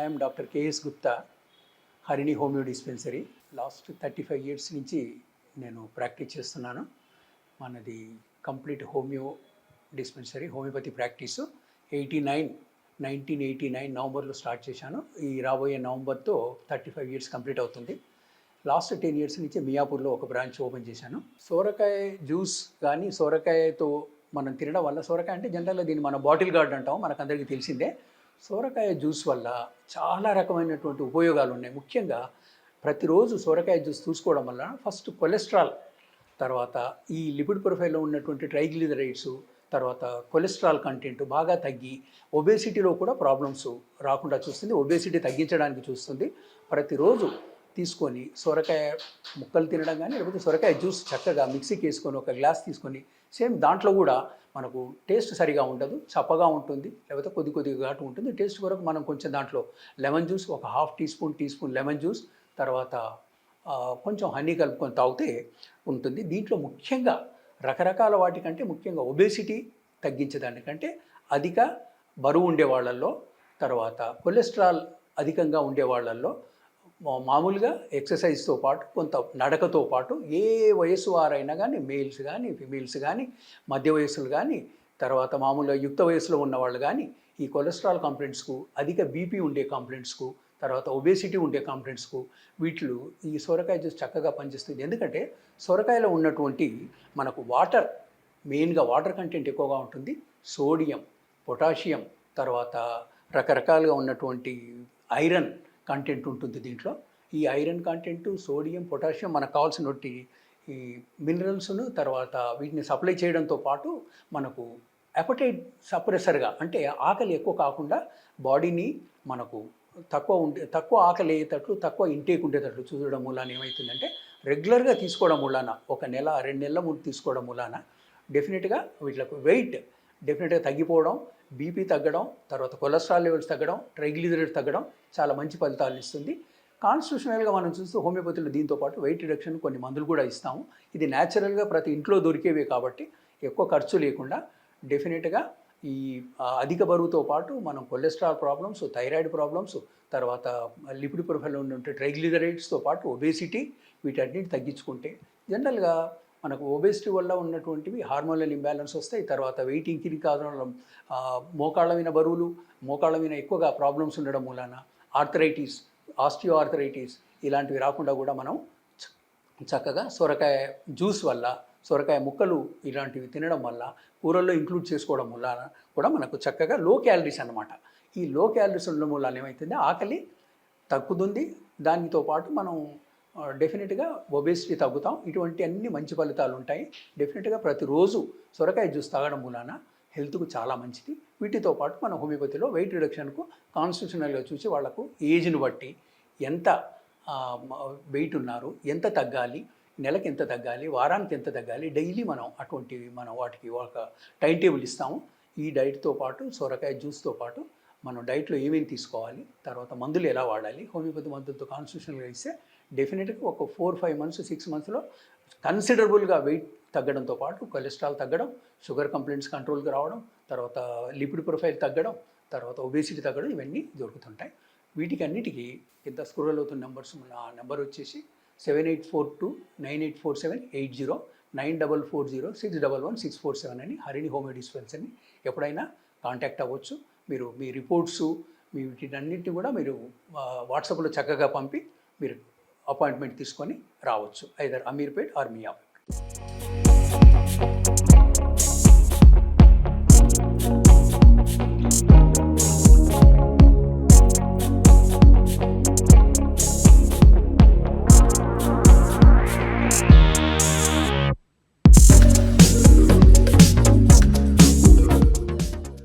I'm doctor K S Gupta Harini homeo dispensary last thirty five years నుంచి నేను practice చేస్తున్నాను. మనది complete homeo dispensary homeopathy practice eighty nine nineteen eighty nine నవంబర్లో start చేశాను. ఈ రాబోయే నవంబర్తో థర్టీ ఫైవ్ ఇయర్స్ కంప్లీట్ అవుతుంది. లాస్ట్ టెన్ ఇయర్స్ నుంచి మియాపూర్లో ఒక బ్రాంచ్ ఓపెన్ చేశాను. సోరకాయ జ్యూస్ కానీ సోరకాయతో మనం తినడం వల్ల సోరకాయ అంటే జనరల్గా దీన్ని మనం బాటిల్ గార్డ్ అంటాం మనకు అందరికీ తెలిసిందే. సోరకాయ జ్యూస్ వల్ల చాలా రకమైనటువంటి ఉపయోగాలు ఉన్నాయి ముఖ్యంగా ప్రతిరోజు సోరకాయ జ్యూస్ తీసుకోవడం వల్ల ఫస్ట్ కొలెస్ట్రాల్ తర్వాత ఈ లిపిడ్ ప్రొఫైల్లో ఉన్నటువంటి ట్రైగ్లిజరైడ్స్ తర్వాత కొలెస్ట్రాల్ కంటెంట్ బాగా తగ్గి ఒబేసిటీలో కూడా ప్రాబ్లమ్స్ రాకుండా చూస్తుంది. ఒబేసిటీ తగ్గించడానికి చూస్తుంది. ప్రతిరోజు తీసుకొని సొరకాయ ముక్కలు తినడం కానీ లేకపోతే సొరకాయ జ్యూస్ చక్కగా మిక్సీకి వేసుకొని ఒక గ్లాస్ తీసుకొని సేమ్ దాంట్లో కూడా మనకు టేస్ట్ సరిగా ఉండదు చప్పగా ఉంటుంది లేకపోతే కొద్ది కొద్దిగా ఘాటు ఉంటుంది. టేస్ట్ కొరకు మనం కొంచెం దాంట్లో లెమన్ జ్యూస్ ఒక half teaspoon teaspoon lemon juice తర్వాత కొంచెం హనీ కలుపుకొని తాగితే ఉంటుంది. దీంట్లో ముఖ్యంగా రకరకాల వాటికంటే ముఖ్యంగా ఒబేసిటీ తగ్గించేదానికంటే అధిక బరువు ఉండే వాళ్ళల్లో తర్వాత కొలెస్ట్రాల్ అధికంగా ఉండే వాళ్ళల్లో మామూలుగా ఎక్సర్సైజ్తో పాటు కొంత నడకతో పాటు ఏ వయసు వారైనా కానీ మేల్స్ కానీ ఫిమేల్స్ కానీ మధ్య వయస్సులు కానీ తర్వాత మామూలుగా యుక్త వయసులో ఉన్న వాళ్ళు కానీ ఈ కొలెస్ట్రాల్ కంప్లైంట్స్కు అధిక బీపీ ఉండే కంప్లైంట్స్కు తర్వాత ఒబేసిటీ ఉండే కంప్లైంట్స్కు వీటిలో ఈ సొరకాయ జ్యూస్ చక్కగా పనిచేస్తుంది. ఎందుకంటే సొరకాయలో ఉన్నటువంటి మనకు వాటర్ మెయిన్గా వాటర్ కంటెంట్ ఎక్కువగా ఉంటుంది. సోడియం పొటాషియం తర్వాత రకరకాలుగా ఉన్నటువంటి ఐరన్ కంటెంట్ ఉంటుంది దీంట్లో. ఈ ఐరన్ కంటెంట్ సోడియం పొటాషియం మనకు కావాల్సినటువంటి ఈ మినరల్స్ను తర్వాత వీటిని సప్లై చేయడంతో పాటు మనకు అపటైట్ సప్రెసర్గా అంటే ఆకలి ఎక్కువ కాకుండా బాడీని మనకు తక్కువ ఉండే తక్కువ ఆకలి అయ్యేటట్లు తక్కువ ఇంటేక్ ఉండేటట్లు చూడడం మూలాన ఏమవుతుందంటే రెగ్యులర్గా తీసుకోవడం మూలాన ఒక నెల రెండు నెలల ముందు తీసుకోవడం మూలాన డెఫినెట్గా వీటికి వెయిట్ డెఫినెట్గా తగ్గిపోవడం బీపీ తగ్గడం తర్వాత కొలెస్ట్రాల్ లెవెల్స్ తగ్గడం ట్రైగ్లిజరేట్ తగ్గడం చాలా మంచి ఫలితాలను ఇస్తుంది. కాన్స్టిట్యూషనల్గా మనం చూస్తే హోమియోపతిలో దీంతో పాటు వెయిట్ రిడక్షన్ కొన్ని మందులు కూడా ఇస్తాము. ఇది న్యాచురల్గా ప్రతి ఇంట్లో దొరికేవే కాబట్టి ఎక్కువ ఖర్చు లేకుండా డెఫినెట్గా ఈ అధిక బరువుతో పాటు మనం కొలెస్ట్రాల్ ప్రాబ్లమ్స్ థైరాయిడ్ ప్రాబ్లమ్స్ తర్వాత లిపిడ్ ప్రొఫైల్ ఉన్నటువంటి ట్రైగ్లిజరైడ్స్తో పాటు ఒబేసిటీ వీటన్నిటి తగ్గించుకుంటే జనరల్గా మనకు ఒబేసిటీ వల్ల ఉన్నటువంటివి హార్మోనల్ ఇంబ్యాలెన్స్ వస్తాయి. తర్వాత వెయిట్ ఇంక్రీజ్ కావడం మోకాళ్ళ మీద బరువులు మోకాళ్ళ మీద ఎక్కువగా ప్రాబ్లమ్స్ ఉండడం మూలాన ఆర్థరైటిస్ ఆస్టియో ఆర్థరైటిస్ ఇలాంటివి రాకుండా కూడా మనం చక్కగా సొరకాయ జ్యూస్ వల్ల సొరకాయ ముక్కలు ఇలాంటివి తినడం వల్ల కూరల్లో ఇంక్లూడ్ చేసుకోవడం వల్ల కూడా మనకు చక్కగా లో క్యాలరీస్ అన్నమాట. ఈ లో క్యాలరీస్ ఉండడం వల్ల ఏమవుతుంది ఆకలి తగ్గుతుంది. దానితో పాటు మనం డెఫినెట్గా ఒబేసిటీ తగ్గుతాం. ఇటువంటి అన్ని మంచి ఫలితాలు ఉంటాయి. డెఫినెట్గా ప్రతిరోజు సొరకాయ జ్యూస్ తాగడం మూలాన హెల్త్కు చాలా మంచిది. వీటితో పాటు మన హోమియోపతిలో వెయిట్ రిడక్షన్కు కాన్స్టిట్యూషనల్గా చూసి వాళ్ళకు ఏజ్ని బట్టి ఎంత వెయిట్ ఉన్నారు ఎంత తగ్గాలి నెలకి ఎంత తగ్గాలి వారానికి ఎంత తగ్గాలి డైలీ మనం అటువంటివి మనం వాటికి ఒక టైం టేబుల్ ఇస్తాము. ఈ డైట్తో పాటు సొరకాయ జ్యూస్తో పాటు మనం డైట్లో ఏమేమి తీసుకోవాలి తర్వాత మందులు ఎలా వాడాలి హోమియోపతి మందులతో కాన్స్టిట్యూషన్గా ఇస్తే డెఫినెట్గా ఒక ఫోర్ ఫైవ్ మంత్స్ సిక్స్ మంత్స్లో కన్సిడరబుల్గా వెయిట్ తగ్గడంతో పాటు కొలెస్ట్రాల్ తగ్గడం షుగర్ కంప్లైంట్స్ కంట్రోల్కి రావడం తర్వాత లిపిడ్ ప్రొఫైల్ తగ్గడం తర్వాత ఒబేసిటీ తగ్గడం ఇవన్నీ దొరుకుతుంటాయి. వీటికి అన్నిటికీ కింద స్క్రోల్ అవుతున్న నెంబర్స్ నా నెంబర్ వచ్చేసి seven eight four two nine eight four seven eight zero nine double four zero six double one six four seven అని హరిణి హోమె డిస్పెన్స్ అని ఎప్పుడైనా కాంటాక్ట్ అవ్వచ్చు. మీరు మీ రిపోర్ట్స్ మీ వీటినన్నింటినీ కూడా మీరు వాట్సాప్లో చక్కగా పంపి మీరు అపాయింట్మెంట్ తీసుకొని రావచ్చు. Either Ameerpet or Miyapet.